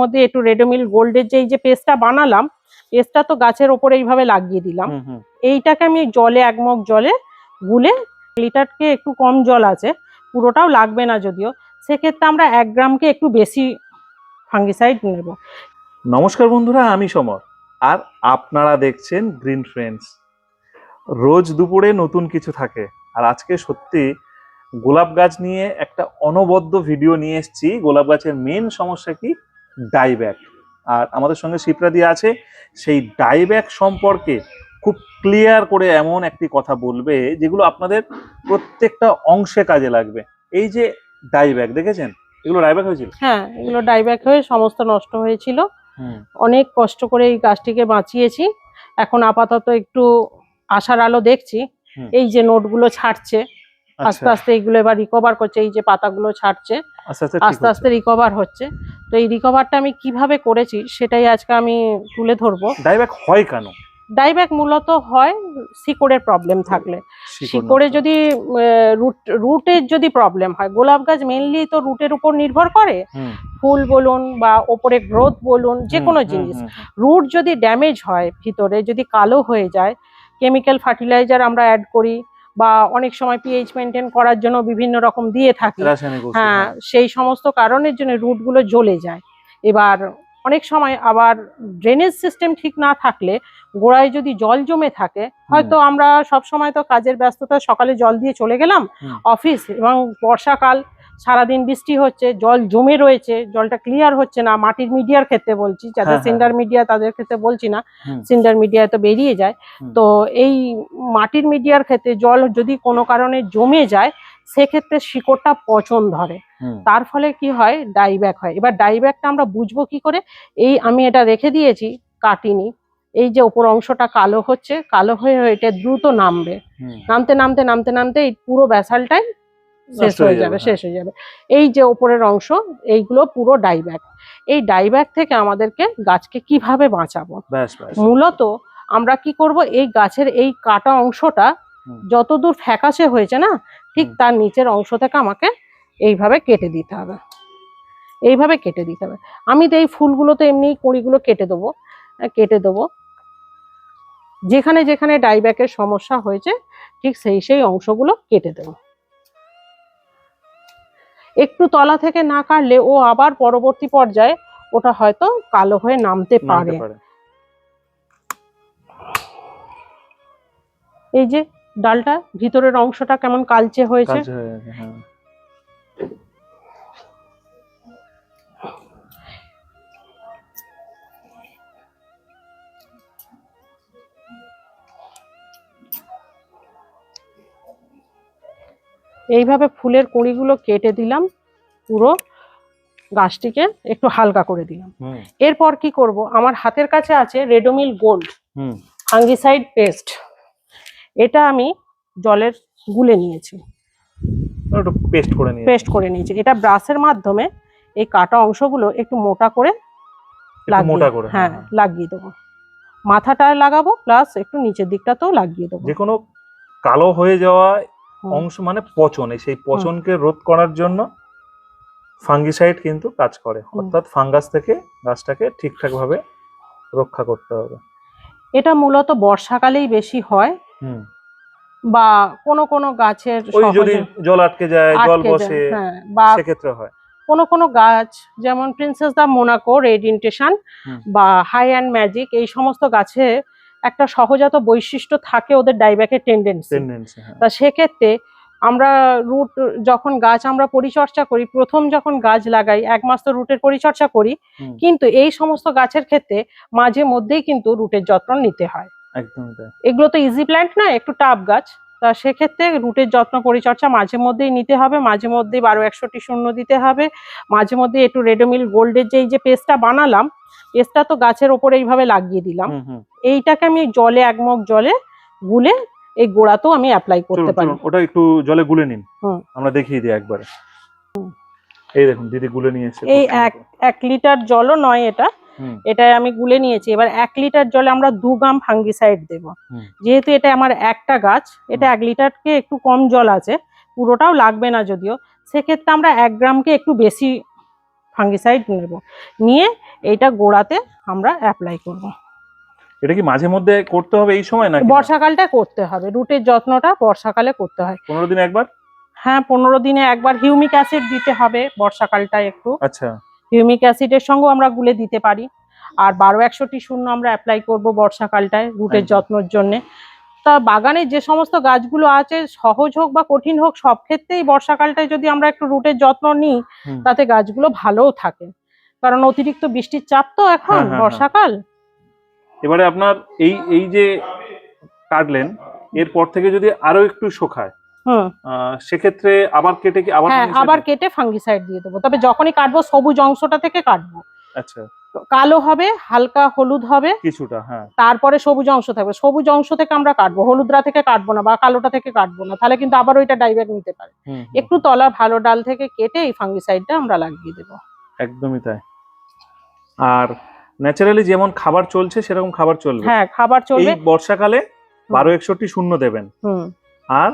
মধ্যে একটু রেডোমিল গোল্ডের যে এই যে পেস্টটা বানালাম পেস্টটা তো গাছের ওপরে এইভাবে লাগিয়ে দিলাম। এইটাকে আমি জলে একমগ জলে গুলে লিটারকে একটু কম জল আছে পুরোটাও লাগবে না যদিও সেক্ষেত্রে আমরা এক গ্রামকে একটু বেশি ফাঙ্গিসাইড নেব। নমস্কার বন্ধুরা আমি সমর। আর আপনারা দেখছেন গ্রিন ফ্রেন্ডস রোজ দুপুরে নতুন কিছু থাকে। আর আজকে সত্যি গোলাপ গাছ নিয়ে একটা অনবদ্য ভিডিও নিয়ে এসেছি। গোলাপ গাছের মেন সমস্যা কি? ডাইব্যাক। আর আমাদের সঙ্গে শিপ্রা দিয়ে আছে সেই ডাইব্যাক সম্পর্কে খুব ক্লিয়ার করে এমন একটি কথা বলবে যেগুলো আপনাদের প্রত্যেকটা অংশে কাজে লাগবে। এই যে ডাইব্যাক দেখেছেন? এগুলো ডাইব্যাক হয়েছিল? হ্যাঁ এগুলো ডাইব্যাক হয়ে সমস্ত নষ্ট হয়েছিল। অনেক কষ্ট করে এই গাছটিকে বাঁচিয়েছি। এখন আপাতত একটু আশার আলো দেখছি। এই যে নোটগুলো ছাড়ছে আস্তে আচ্ছা। আস্তে এইগুলো এবার রিকভার করছে এই যে পাতাগুলো ছাড়ছে আস্তে আস্তে আস্তে আস্তে রিকভার হচ্ছে। তো এই রিকভারটা আমি কীভাবে করেছি সেটাই আজকে আমি তুলে ধরবো। ডাইব্যাক হয় কেন? ডাইব্যাক মূলত হয় শিকড়ের প্রবলেম থাকলে। শিকড়ে যদি রুট রুটের যদি প্রবলেম হয় গোলাপ গাছ মেনলি তো রুটের উপর নির্ভর করে। ফুল বলুন বা ওপরে গ্রোথ বলুন যে কোনো জিনিস। রুট যদি ড্যামেজ হয় ভিতরে যদি কালো হয়ে যায় কেমিক্যাল ফার্টিলাইজার আমরা অ্যাড করি বা অনেক সময় পিএইচ মেনটেন করার জন্য বিভিন্ন রকম দিয়ে থাকে। হ্যাঁ হ্যাঁ। সেই সমস্ত কারণের জন্য রুটগুলো জ্বলে যায়। এবার অনেক সময় আবার ড্রেনেজ সিস্টেম ঠিক না থাকলে গোড়ায় যদি জল জমে থাকে হয়তো আমরা সব সময় তো কাজের ব্যস্ততা সকালে জল দিয়ে চলে গেলাম অফিস এবং বর্ষাকাল সারাদিন বৃষ্টি হচ্ছে জল জমে রয়েছে জলটা ক্লিয়ার হচ্ছে না মাটির মিডিয়ার ক্ষেত্রে বলছি যাদের হ্যাঁ, হ্যাঁ। সিন্ডার মিডিয়া তাদের ক্ষেত্রে বলছি না সিন্ডার মিডিয়ায় তো বেরিয়ে যায়। তো এই মাটির মিডিয়ার ক্ষেত্রে জল যদি কোনো কারণে জমে যায় সেক্ষেত্রে শিকড়টা পচন ধরে। তার ফলে কি হয়? ডাইব্যাক হয়। এবার ডাইব্যাকটা আমরা বুঝব কি করে? এই আমি এটা রেখে দিয়েছি কাটিনি। এই যে ওপর অংশটা কালো হচ্ছে কালো হয়ে হয়ে এটা দ্রুত নামবে। নামতে নামতে নামতে নামতে এই পুরো ব্যাসালটাই শেষ হয়ে হয়ে যাবে যাবে, শেষ হয়ে যাবে। এই যে ওপরের অংশ এইগুলো পুরো ডাইব্যাক। এই ডাইব্যাক থেকে আমাদেরকে গাছকে কীভাবে বাঁচাবো? মূলত আমরা কি করব? এই গাছের এই কাটা অংশটা যতদূর ফ্যাকাশে হয়েছে না ঠিক তার নিচের অংশ থেকে আমাকে এইভাবে কেটে দিতে হবে। এইভাবে কেটে দিতে হবে। আমি তো এই ফুলগুলো তো এমনি কুড়িগুলো কেটে দেবো কেটে দেবো। যেখানে যেখানে ডাইব্যাকের সমস্যা হয়েছে ঠিক সেই সেই অংশগুলো কেটে দেবো। একটু তলা থেকে না কাটলে ও আবার পরবর্তী পর্যায়ে ওটা হয়তো কালো হয়ে নামতে পারে। এই যে ডালটা ভিতরের অংশটা কেমন কালচে হয়েছে? এইভাবে ফুলের কুঁড়িগুলো কেটে দিলাম পুরো গাছটিকে একটু হালকা করে দিলাম। এরপর কি করব? আমার হাতের কাছে আছে রেডোমিল গোল্ড ফাঙ্গিসাইড পেস্ট। এটা আমি জলের গুলে নিয়েছি। পেস্ট করে নিয়ে পেস্ট করে নিয়েছি। এটা ব্রাশের মাধ্যমে এই কাটা অংশগুলো একটু মোটা করে মোটা করে হ্যাঁ লাগিয়ে দেবো। মাথাটায় লাগাবো প্লাস একটু নিচের দিকটাতেও লাগিয়ে দেবো। যে কোনো কালো হয়ে যাওয়া। অংশ মানে পচন এই সেই পচনকে রোধ করার জন্য ফাঙ্গিসাইড কিন্তু কাজ করে। অর্থাৎ ফাঙ্গাস থেকে গাছটাকে ঠিকঠাক ভাবে রক্ষা করতে হবে। এটা মূলত বর্ষাকালেই বেশি হয় বা কোন কোন গাছের ওই যদি জল আটকে যায় জল বসে হ্যাঁ বা সেক্ষেত্রে হয়। কোনো কোনো গাছ যেমন princess de Monaco red intuition বা হাই অ্যান্ড ম্যাজিক এই সমস্ত গাছে একটা সহজাত বৈশিষ্ট্য থাকে ওদের ডাইব্যাকের টেন্ডেন্সি টেন্ডেন্সি হ্যাঁ। তা সেক্ষেত্রে আমরা রুট যখন গাছ আমরা পরিচর্যা করি প্রথম যখন গাছ লাগাই এক মাস তো রুটের পরিচর্যা করি কিন্তু এই সমস্ত গাছের ক্ষেত্রে মাঝে মধ্যেই কিন্তু রুটের যত্ন নিতে হয়। এগুলো তো ইজি প্ল্যান্ট না একটু টাফ গাছ। তা সেক্ষেত্রে রুটের যত্ন পরিচর্যা মাঝে মধ্যেই নিতে হবে মাঝে মধ্যেই বারো একশোটি শূন্য দিতে হবে মাঝে মধ্যে একটু রেডোমিল গোল্ডের যে এই যে পেস্টটা বানালাম পেস্টটা তো গাছের ওপরে এইভাবে লাগিয়ে দিলাম। এইটাকে আমি জলে এক মগ জলে গুলে এই গোড়াতেও আমি অ্যাপ্লাই করতে পারি। ওটা একটু জলে গুলে নিন। আমরা দেখিয়ে দিই একবারে। এই দেখুন দিদি গুলে নিয়ে এসেছে এই এক এক লিটার জলও নয় এটা। এটাই আমি গুলে নিয়েছি। এবার এক লিটার জলে আমরা দু গ্রাম ফাঙ্গিসাইড দেব। যেহেতু এটা আমার একটা গাছ এটা এক লিটারকে একটু কম জল আছে পুরোটাও লাগবে না যদিও সেক্ষেত্রে আমরা এক গ্রামকে একটু বেশি ফাঙ্গিসাইড নেব। নিয়ে এটা গোড়াতে আমরা অ্যাপ্লাই করব। এটা কি মাঝে মধ্যে করতে হবে এই সময় নাকি? বর্ষাকালটা করতে হবে। রুটের যত্নটা বর্ষাকালে করতে হয়। পনেরো দিন একবার? হ্যাঁ পনেরো দিনে একবার হিউমিক অ্যাসিড দিতে হবে বর্ষাকালটা একটু। আচ্ছা। হিউমিক অ্যাসিডের সঙ্গেও আমরা গুলে দিতে পারি। আর বারো একশোটি শূন্য আমরা অ্যাপ্লাই করব বর্ষাকালটায় রুটের। যত্নর জন্যে। তা বাগানে যে সমস্ত গাছগুলো আছে সহজ হোক বা কঠিন হোক সব ক্ষেত্রেই বর্ষাকালটায় যদি আমরা একটু রুটের যত্ন নিই তাতে গাছগুলো ভালোও থাকে। কারণ অতিরিক্ত বৃষ্টির চাপ তো এখন হ্যাঁ, হ্যাঁ, হ্যাঁ। বর্ষাকাল। এবারে আপনার এই এই যে কাটলেন এরপর থেকে যদি আরও একটু আহ, সেক্ষেত্রে আবার কেটে কি আবার হ্যাঁ আবার কেটে ফাঙ্গিসাইড দিয়ে দেবো। তবে যখনই কাটবো সবুজ অংশটা থেকে কাটবো। আচ্ছা। কালো হবে হালকা হলুদ হবে। কিছুটা হ্যাঁ। তারপরে সবুজ অংশ থাকবে। সবুজ অংশ থেকে আমরা কাটবো হলুদরা থেকে কাটবো না বা কালোটা থেকে কাটবো না। তাহলে কিন্তু আবার ওইটা ডাইভেট নিতে পারে। একটু তলা ভালো ডাল থেকে কেটে এই ফাঙ্গিসাইডটা আমরা লাগিয়ে দেবো। একদমই তাই। আর ন্যাচারালি যেমন খাবার চলছে সেরকম খাবার চলবে। হ্যাঁ খাবার চলবে। বর্ষাকালে বারো একষট্টি শূন্য দেবেন। হুম। আর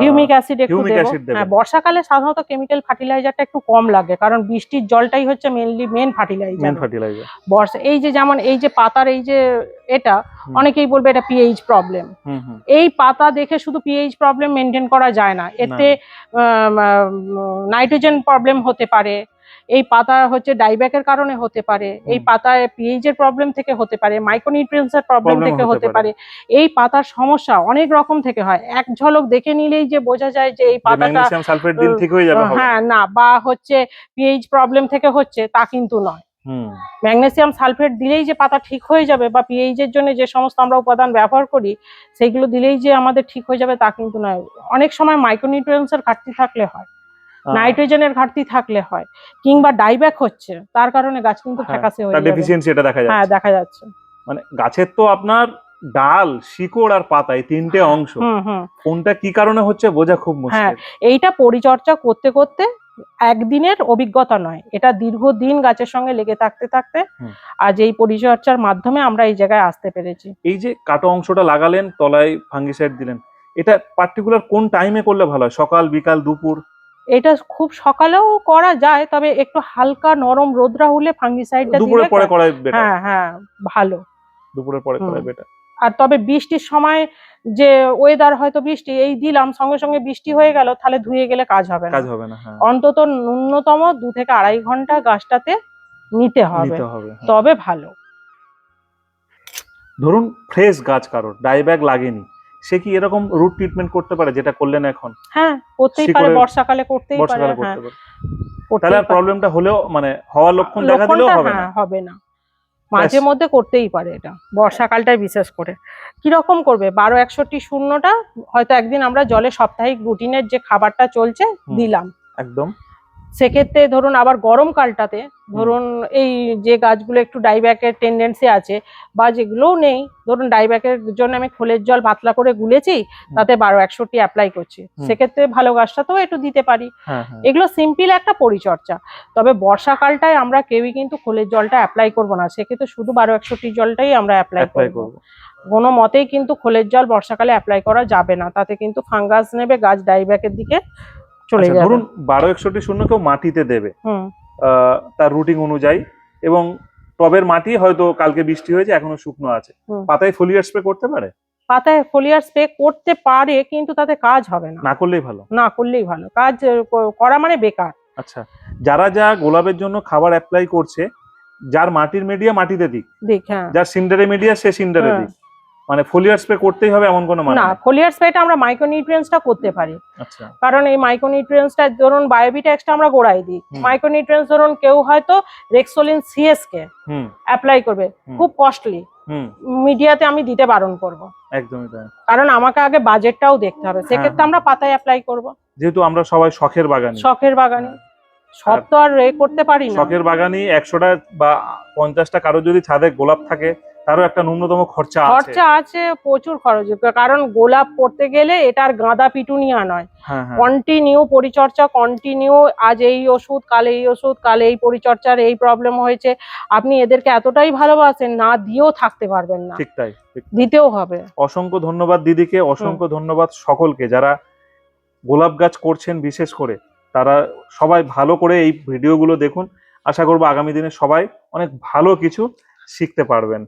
হিউমিক অ্যাসিড একটু দেবো। হ্যাঁ বর্ষাকালে সাধারণত কেমিক্যাল ফার্টিলাইজারটা একটু কম লাগে কারণ বৃষ্টির জলটাই হচ্ছে mainly main main fertiliser fertiliser বর্ষা এই যে যেমন এই যে পাতার এই যে এটা অনেকেই বলবে এটা পিএইচ প্রবলেম এই পাতা দেখে শুধু পিএইচ প্রবলেম মেনটেন করা যায় না। এতে নাইট্রোজেন প্রবলেম হতে পারে এই পাতা হচ্ছে ডাইব্যাকের কারণে হতে পারে এই। পাতায় পিএইচ এর প্রবলেম থেকে হতে পারে মাইক্রোনিউট্রিয়েন্টস এর প্রবলেম থেকে হতে পারে। এই পাতার সমস্যা অনেক রকম থেকে হয়। এক ঝলক দেখে নিলেই যে বোঝা যায় যে এই পাতাটা সালফেট দিন ঠিক হয়ে যাবে হ্যাঁ না বা হচ্ছে পিএইচ প্রবলেম থেকে হচ্ছে তা কিন্তু নয়। ম্যাগনেসিয়াম সালফেট দিলেই যে পাতা ঠিক হয়ে যাবে বা পিএইচ এর জন্য যে সমস্ত আমরা উপাদান ব্যবহার করি সেগুলো দিলেই যে আমাদের ঠিক হয়ে যাবে তা কিন্তু নয়। অনেক সময় মাইক্রোনিউট্রিয়েন্টস এর ঘাটতি থাকলে হয়। নাইট্রোজেনের ঘাটতি থাকলে হয় কিংবা ডাইব্যাক হচ্ছে তার কারণে গাছ কিন্তু হ্যাঁ, ফ্যাকাসে হয়ে ডেফিসিয়েন্সি এটা দেখা হ্যাঁ যাচ্ছে। দেখা যাচ্ছে। মানে গাছের তো আপনার ডাল শিকড় আর পাতা এই তিনটে অংশ। হুম হুম। কোনটা কি কারণে হচ্ছে বোঝা খুব মুশকিল। হ্যাঁ এইটা পরিচর্যা করতে করতে একদিনের অভিজ্ঞতা নয়। এটা দীর্ঘদিন গাছের সঙ্গে লেগে থাকতে থাকতে। আজ এই পরিচর্যার মাধ্যমে আমরা এই জায়গায় আসতে পেরেছি। এই যে কাটো অংশটা লাগালেন তলায় ফাঙ্গিসাইড দিলেন এটা পার্টিকুলার কোন টাইমে করলে ভালো হয়? সকাল বিকাল দুপুর? এটা খুব সকালেও করা যায় তবে একটু হালকা নরম রোদরা হলে ফাঙ্গিসাইডটা পরে বেটার হ্যাঁ হ্যাঁ ভালো। দুপুরের পরে হুম। বেটার আর তবে বৃষ্টির সময় যে ওয়েদার হয়তো বৃষ্টি এই দিলাম সঙ্গে সঙ্গে বৃষ্টি হয়ে গেল তাহলে ধুয়ে গেলে কাজ হবে না। কাজ হবে না হ্যাঁ। অন্তত ন্যূনতম দু থেকে আড়াই ঘণ্টা গাছটাতে নিতে হবে। নিতে হবে হ্যাঁ। তবে ভালো। ধরুন ফ্রেশ গাছ কারোর ডাইব্যাগ লাগেনি। সে কি এরকম রুট ট্রিটমেন্ট করতে পারে যেটা করলেন এখন? হ্যাঁ করতেই পারে বর্ষাকালে করতেই পারে হ্যাঁ। করতে তাহলে আর প্রবলেমটা হলেও মানে হওয়ার লক্ষণ দেখা দিলেও হবে না? হ্যাঁ হবে না। মাঝে মধ্যে করতেই পারে এটা বর্ষাকালটাই বিশেষ করে। কীরকম করবে? বারো একষট্টি শূন্যটা হয়তো একদিন আমরা জলে সাপ্তাহিক রুটিনের যে খাবারটা চলছে দিলাম। একদম। সেক্ষেত্রে ধরুন আবার গরমকালটাতে ধরুন এই যে গাছগুলো একটু ডাইব্যাকের টেন্ডেন্সি আছে বা যেগুলোও নেই ধরুন ডাইব্যাকের জন্য আমি খোলের জল পাতলা করে গুলেছি তাতে বারো একষট্টি অ্যাপ্লাই করছি। সেক্ষেত্রে ভালো গাছটাতেও একটু দিতে পারি। হ্যাঁ হ্যাঁ। এগুলো সিম্পল একটা পরিচর্যা। তবে বর্ষাকালটায় আমরা কেউই কিন্তু খোলের জলটা অ্যাপ্লাই করব না। সেক্ষেত্রে শুধু বারো একষট্টি জলটাই আমরা অ্যাপ্লাই করব। কোনো মতেই কিন্তু খোলের জল বর্ষাকালে অ্যাপ্লাই করা যাবে না। তাতে কিন্তু ফাঙ্গাস নেবে গাছ ডাইব্যাকের দিকে চলে আচ্ছা, যাবে। ধরুন বারো একষট্টি শূন্য কেউ মাটিতে দেবে। তার রুটিং অনুযায়ী এবং টবের মাটি হয়তো কালকে বৃষ্টি হয়েছে এখনও শুকনো আছে। পাতায় ফোলিয়ার স্প্রে করতে পারে? পাতায় ফোলিয়ার স্প্রে করতে পারে কিন্তু তাতে কাজ হবে না। না করলেই ভালো? না করলেই ভালো। কাজ করা মানে বেকার। আচ্ছা যারা যা গোলাপের জন্য খাবার অ্যাপ্লাই করছে যার মাটির মিডিয়া মাটিতে দিক। হ্যাঁ। যার সিন্ডারে মিডিয়া সে সিন্ডারে হ্যাঁ। দিক। মানে ফোলিয়ার স্প্রে করতেই হবে এমন কোনো মানে না। ফোলিয়ার স্প্রেটা আমরা মাইক্রোনিউট্রিয়েন্টসটা করতে পারি। আচ্ছা। কারণ এই মাইক্রোনিউট্রিয়েন্টসটা ধরুন বায়োবিটেক্সটা আমরা গোড়ায় দিই। মাইক্রোনিউট্রিয়েন্টস ধরুন কেউ হয়তো রেক্সোলিন সিএস কে অ্যাপ্লাই করবে খুব কস্টলি হুম। মিডিয়াতে আমি দিতে বারণ করব। একদমই তাই। কারণ আমাকে আগে বাজেটটাও দেখতে হবে। সেক্ষেত্রে হ্যাঁ। আমরা পাতায় অ্যাপ্লাই করব। যেহেতু আমরা সবাই শখের বাগানি। শখের বাগানে। সব তো আর এ করতে পারি না। শখের বাগানি একশোটা বা পঞ্চাশটা কারও যদি ছাদে গোলাপ থাকে তারও একটা ন্যূনতম খরচা আছে। খরচা আছে প্রচুর খরচ কারণ গোলাপ করতে গেলে এটার গাঁদা পিটুনিয়া নয়। হ্যাঁ হ্যাঁ। কন্টিনিউ পরিচর্যা কন্টিনিউ আজ এই ওষুধ কাল এই ওষুধ কাল এই পরিচর্যার এই প্রবলেম হয়েছে। আপনি এদেরকে এতটাই ভালোবাসেন না দিয়েও থাকতে পারবেন না। ঠিক তাই। দিতেও হবে। অসংখ্য ধন্যবাদ দিদিকে অসংখ্য ধন্যবাদ সকলকে। যারা গোলাপ গাছ করছেন বিশেষ করে তারা সবাই ভালো করে এই ভিডিওগুলো দেখুন। আশা করব আগামী দিনে সবাই অনেক ভালো কিছু শিখতে পারবেন।